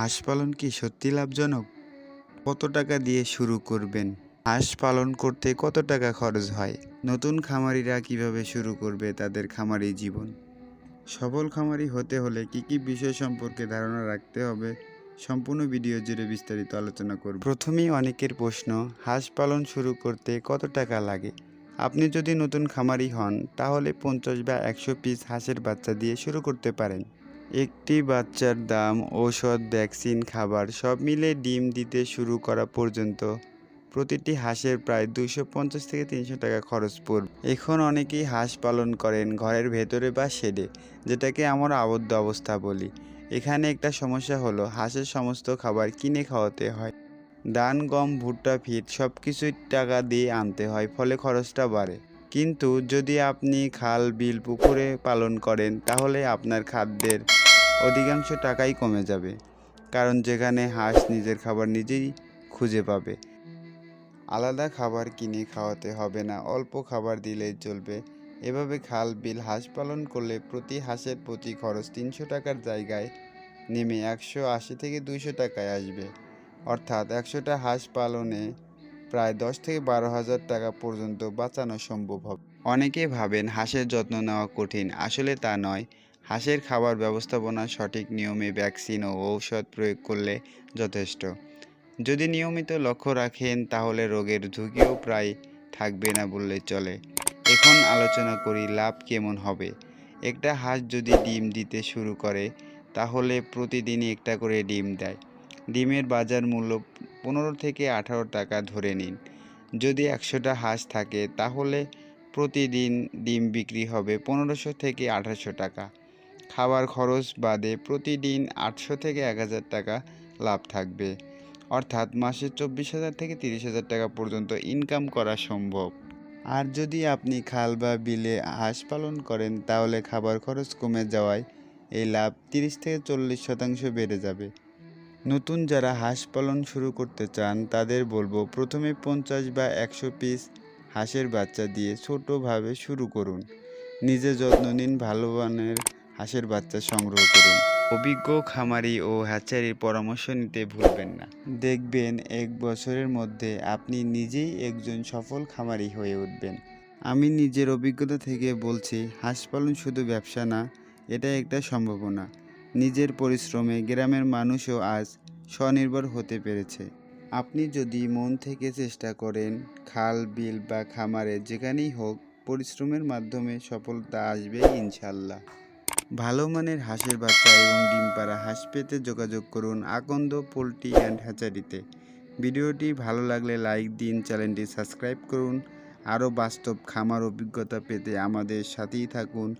হাঁস পালন কি সত্যি লাভজনক? কত টাকা দিয়ে শুরু করবেন? হাঁস পালন করতে কত টাকা খরচ হয়? নতুন খামারিরা কীভাবে শুরু করবে তাদের খামারি জীবন? সফল খামারি হতে হলে কি কি বিষয় সম্পর্কে ধারণা রাখতে হবে? সম্পূর্ণ ভিডিও জুড়ে বিস্তারিত আলোচনা করব। প্রথমেই অনেকের প্রশ্ন, হাঁস পালন শুরু করতে কত টাকা লাগে? আপনি যদি নতুন খামারি হন, তাহলে পঞ্চাশ বা একশো পিস হাঁসের বাচ্চা দিয়ে শুরু করতে পারেন। একটি বাচ্চার দাম, ঔষধ, ভ্যাকসিন, খাবার সব মিলে ডিম দিতে শুরু করা পর্যন্ত প্রতিটি হাঁসের প্রায় দুশো পঞ্চাশ থেকে তিনশো টাকা খরচ পড়বে। এখন অনেকেই হাঁস পালন করেন ঘরের ভেতরে বা শেডে, যেটাকে আমরা আবদ্ধ অবস্থা বলি। এখানে একটা সমস্যা হলো, হাঁসের সমস্ত খাবার কিনে খাওয়াতে হয়। ধান, গম, ভুট্টা ফিট সব কিছুই টাকা দিয়ে আনতে হয়, ফলে খরচটা বাড়ে। কিন্তু যদি আপনি খাল, বিল, পুকুরে পালন করেন, তাহলে আপনার খাদ্যের অধিকাংশ টাকাই কমে যাবে, কারণ যেখানে হাঁস নিজের খাবার নিজেই খুঁজে পাবে। আলাদা খাবার কিনে খাওয়াতে হবে না, অল্প খাবার দিলেই চলবে। এভাবে খাল বিল হাঁস পালন করলে প্রতি হাঁসের প্রতি খরচ তিনশো টাকার জায়গায় নেমে একশো আশি থেকে দুইশো টাকায় আসবে। অর্থাৎ একশোটা হাঁস পালনে প্রায় দশ থেকে বারো হাজার টাকা পর্যন্ত বাঁচানো সম্ভব হবে। অনেকে ভাবেন হাঁসের যত্ন নেওয়া কঠিন, আসলে তা নয়। হাঁসের খাবার ব্যবস্থাপনা সঠিক নিয়মে ভ্যাকসিন ও ঔষধ প্রয়োগ করলে যথেষ্ট। যদি নিয়মিত লক্ষ্য রাখেন, তাহলে রোগের ঝুঁকিও প্রায় থাকবে না বললে চলে। এখন আলোচনা করি লাভ কেমন হবে। একটা হাঁস যদি ডিম দিতে শুরু করে, তাহলে প্রতিদিনই একটা করে ডিম দেয়। ডিমের বাজার মূল্য পনেরো থেকে আঠারো টাকা ধরে নিন। যদি একশোটা হাঁস থাকে, তাহলে প্রতিদিন ডিম বিক্রি হবে পনেরোশো থেকে আঠারোশো টাকা। খাবার খরচ বাদে প্রতিদিন আটশো থেকে এক হাজার টাকা লাভ থাকবে। অর্থাৎ মাসে চব্বিশ হাজার থেকে তিরিশ হাজার টাকা পর্যন্ত ইনকাম করা সম্ভব। আর যদি আপনি খাল বা বিলে হাঁস পালন করেন, তাহলে খাবার খরচ কমে যাওয়ায় এই লাভ তিরিশ থেকে চল্লিশ শতাংশ বেড়ে যাবে। নতুন যারা হাঁস পালন শুরু করতে চান, তাদের বলব প্রথমে পঞ্চাশ বা একশো পিস হাঁসের বাচ্চা দিয়ে ছোটোভাবে শুরু করুন। নিজে যত্ন নিন, ভালো মানের হাঁসের বাচ্চা সংগ্রহ করুন। অভিজ্ঞ খামারি ও হ্যাচারির পরামর্শ নিতে ভুলবেন না। দেখবেন এক বছরের মধ্যে আপনি নিজেই একজন সফল খামারি হয়ে উঠবেন। আমি নিজের অভিজ্ঞতা থেকে বলছি, হাঁস পালন শুধু ব্যবসা না, এটা একটা সম্ভাবনা। নিজের পরিশ্রমে গ্রামের মানুষও আজ স্বনির্ভর হতে পেরেছে। আপনি যদি মন থেকে চেষ্টা করেন, খাল, বিল বা খামারে যেখানেই হোক, পরিশ্রমের মাধ্যমে সফলতা আসবে ইনশাল্লাহ। ভালো মানের হাঁসের বাচ্চা এবং ডিম পাড়া হাঁস পেতে যোগাযোগ করুন আকন্দ পোলট্রি অ্যান্ড হ্যাচারিতে। ভিডিওটি ভালো লাগলে লাইক দিন, চ্যানেলটি সাবস্ক্রাইব করুন। আরও বাস্তব খামার অভিজ্ঞতা পেতে আমাদের সাথেই থাকুন।